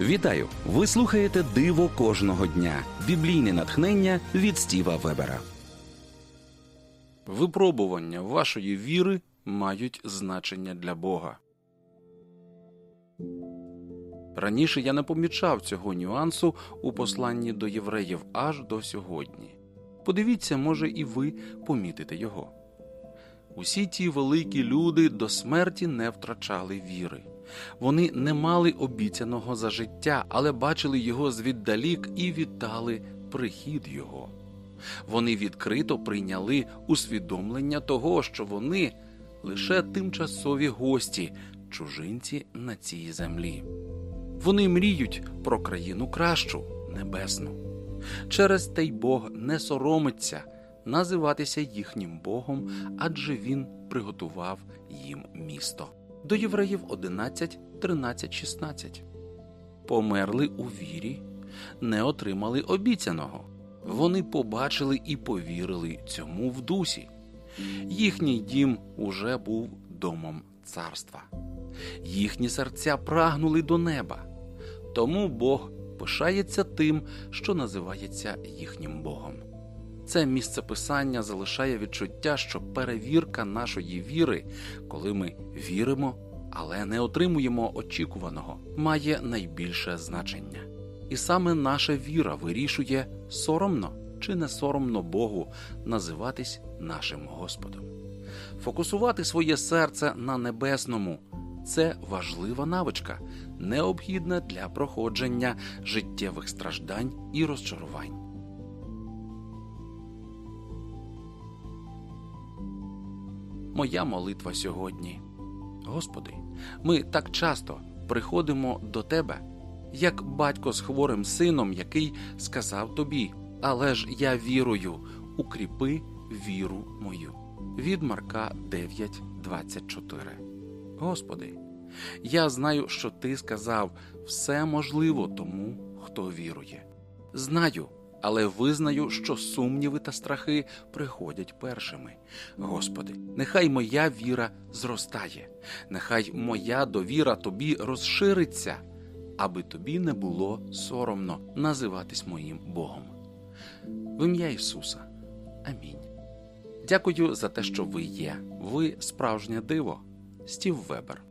Вітаю! Ви слухаєте Диво кожного дня. Біблійне натхнення від Стіва Вебера. Випробування вашої віри мають значення для Бога. Раніше я не помічав цього нюансу у посланні до євреїв аж до сьогодні. Подивіться, може, і ви помітите його. Усі ті великі люди до смерті не втрачали віри. Вони не мали обіцяного за життя, але бачили його звіддалік і вітали прихід його. Вони відкрито прийняли усвідомлення того, що вони лише тимчасові гості, чужинці на цій землі. Вони мріють про країну кращу, небесну. Через те й Бог не соромиться називатися їхнім Богом, адже Він приготував їм місто. До євреїв 11, 13, 16. Померли у вірі, не отримали обіцяного. Вони побачили і повірили цьому в дусі. Їхній дім уже був домом царства. Їхні серця прагнули до неба. Тому Бог пишається тим, що називається їхнім Богом. Це місце писання залишає відчуття, що перевірка нашої віри, коли ми віримо, але не отримуємо очікуваного, має найбільше значення. І саме наша віра вирішує, соромно чи не соромно Богу називатись нашим Господом. Фокусувати своє серце на небесному це важлива навичка, необхідна для проходження життєвих страждань і розчарувань. Моя молитва сьогодні. Господи, ми так часто приходимо до Тебе, як батько з хворим сином, який сказав тобі, але ж я вірую, укріпи віру мою. Від Марка 9.24 Господи, я знаю, що Ти сказав все можливо тому, хто вірує. Знаю, але визнаю, що сумніви та страхи приходять першими. Господи, нехай моя віра зростає, нехай моя довіра Тобі розшириться, аби тобі не було соромно називатись моїм Богом. В ім'я Ісуса. Амінь. Дякую за те, що ви є. Ви справжнє диво. Стів Вебер.